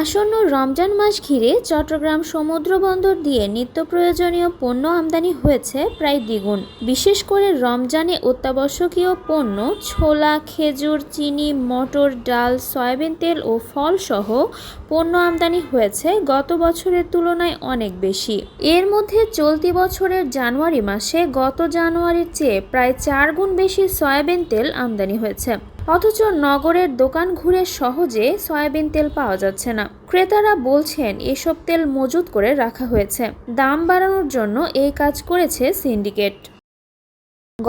আসন্ন রমজান মাস ঘিরে চট্টগ্রাম সমুদ্র বন্দর দিয়ে নিত্য প্রয়োজনীয় পণ্য আমদানি হয়েছে প্রায় দ্বিগুণ। বিশেষ করে রমজানে অত্যাবশ্যকীয় পণ্য ছোলা, খেজুর, চিনি, মটর, ডাল, সয়াবিন তেল ও ফলসহ পণ্য আমদানি হয়েছে গত বছরের তুলনায় অনেক বেশি। এর মধ্যে চলতি বছরের জানুয়ারি মাসে গত জানুয়ারির চেয়ে প্রায় চার গুণ বেশি সয়াবিন তেল আমদানি হয়েছে। অথচ নগরের দোকান ঘুরে সহজে সয়াবিন তেল পাওয়া যাচ্ছে না। ক্রেতারা বলছেন, এসব তেল মজুত করে রাখা হয়েছে। দাম বাড়ানোর জন্য এই কাজ করেছে সিন্ডিকেট।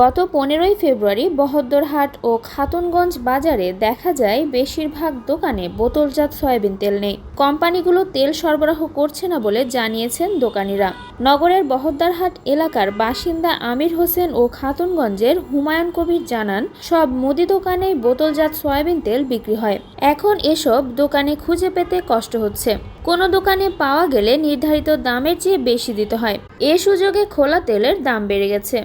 গত পনেরোই ফেব্রুয়ারি বহদ্দরহাট ও খাতুনগঞ্জ বাজারে দেখা যায় বেশিরভাগ দোকানে বোতলজাত সয়াবিন তেল নেই। কোম্পানিগুলো তেল সরবরাহ করছে না বলে জানিয়েছেন দোকানিরা। নগরের বহদ্দারহাট এলাকার বাসিন্দা আমির হোসেন ও খাতুনগঞ্জের হুমায়ুন কবির জানান, সব মুদি দোকানেই বোতলজাত সয়াবিন তেল বিক্রি হয়। এখন এসব দোকানে খুঁজে পেতে কষ্ট হচ্ছে। কোনো দোকানে পাওয়া গেলে নির্ধারিত দামের চেয়ে বেশি দিতে হয়। এ সুযোগে খোলা তেলের দাম বেড়ে গেছে।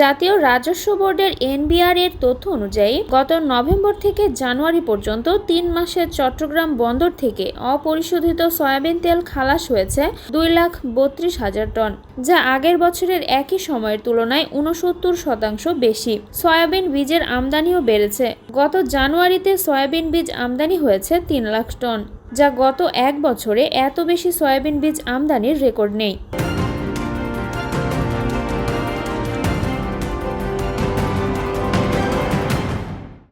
জাতীয় রাজস্ব বোর্ডের এনবিআর এর তথ্য অনুযায়ী, গত নভেম্বর থেকে জানুয়ারি পর্যন্ত তিন মাসে চট্টগ্রাম বন্দর থেকে অপরিশোধিত সয়াবিন তেল খালাস হয়েছে দুই লাখ বত্রিশ হাজার টন, যা আগের বছরের একই সময়ের তুলনায় উনসত্তর শতাংশ বেশি। সয়াবিন বীজের আমদানিও বেড়েছে। গত জানুয়ারিতে সয়াবিন বীজ আমদানি হয়েছে তিন লাখ টন, যা গত এক বছরে এত বেশি সয়াবিন বীজ আমদানির রেকর্ড নেই।